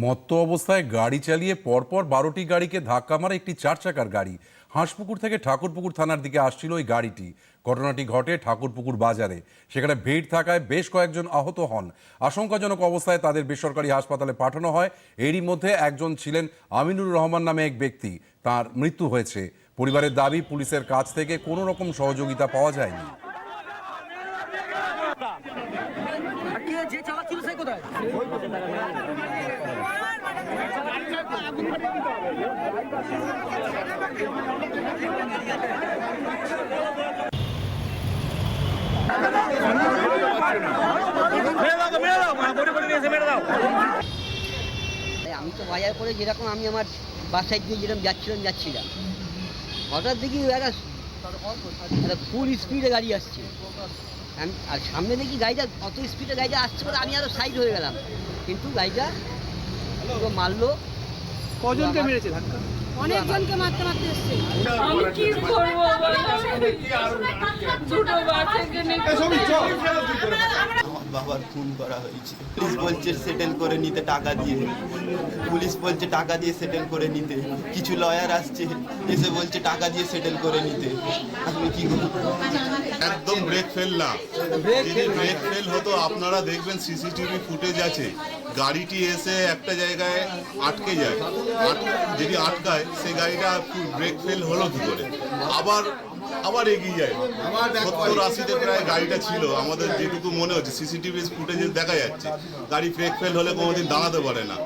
মত্ত অবস্থায় গাড়ি চালিয়ে পরপর বারোটি গাড়িকে ধাক্কা মারা একটি চার চাকার গাড়ি। হাঁসপুকুর থেকে ঠাকুরপুকুর থানার দিকে আসছিল ওই গাড়িটি। ঘটনাটি ঘটে ঠাকুরপুকুর বাজারে। সেখানে ভিড় থাকায় বেশ কয়েকজন আহত হন। আশঙ্কাজনক অবস্থায় তাদের বেসরকারি হাসপাতালে পাঠানো হয়। এরই মধ্যে একজন ছিলেন আমিনুর রহমান নামে এক ব্যক্তি। তার মৃত্যু হয়েছে। পরিবারের দাবি, পুলিশের কাছ থেকে কোনো রকম সহযোগিতা পাওয়া যায়নি। যে চালাচ্ছিল সে কোথায়? আমি তো বাজার করে যেরকম আমি আমার বাসায় দিয়ে যেরকম যাচ্ছিলাম যাচ্ছিলাম। হঠাৎ দেখি একটা ফুল স্পিডে গাড়ি আসছে। আর সামনে দেখি গাড়িটা অত স্পিডে গাড়িটা আসছে বলে আমি আরও সাইড হয়ে গেলাম। কিন্তু গাড়িটা মারলো। কজনকে মেরেছে ধাক্কা? অনেকজনকে মারতে মারতে এসছে। আমি কি করব? দুটো বাচ্চাকে নিয়ে বাবার খুন করা হয়েছে। পুলিশ বলছে সেটেল করে নিতে টাকা দিয়ে। পুলিশ বলছে টাকা দিয়ে সেটেল করে নিতে। কিছু লয়ার আসছে এসে বলছে টাকা দিয়ে সেটেল করে নিতে। আমি কি একদম ব্রেক ফেল না। যদি ব্রেক ফেল হতো আপনারা দেখবেন সিসিটিভি ফুটেজ আছে। গাড়িটি এসে একটা জায়গায় আটকে যায়। যদি আটকায় সেই গাড়িটা ব্রেক ফেল হলো কি করে? আবার আবার এগিয়ে যায়। সত্তর আশিতে প্রায় গাড়িটা ছিল আমাদের যেটুকু মনে হচ্ছে সিসিটিভি ফুটেজে দেখা যাচ্ছে। গাড়ি ব্রেক ফেল হলে কোনোদিন দাঁড়াতে পারে না।